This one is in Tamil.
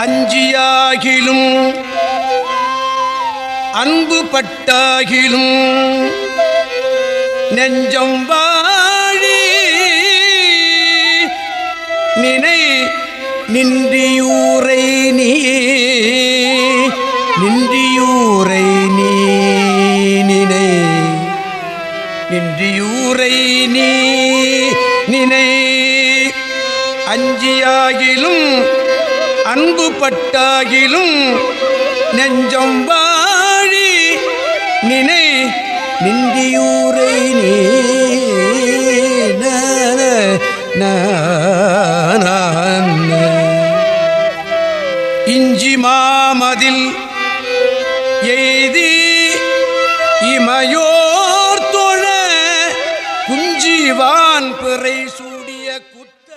அஞ்சியாகிலும் அன்பு பட்டாகிலும் நெஞ்சம் வாழி நினை நின்றியூரை நீ நின்றியூரை நீ நின்றியூரை நீ நினை. அஞ்சியாகிலும் அன்பு பட்டாகிலும் நெஞ்சம் வாழி நினை. நின்றியூரை நீ. இஞ்சி மாமதில் எய்தீ சிவான் பிறை சூடிய குற்ற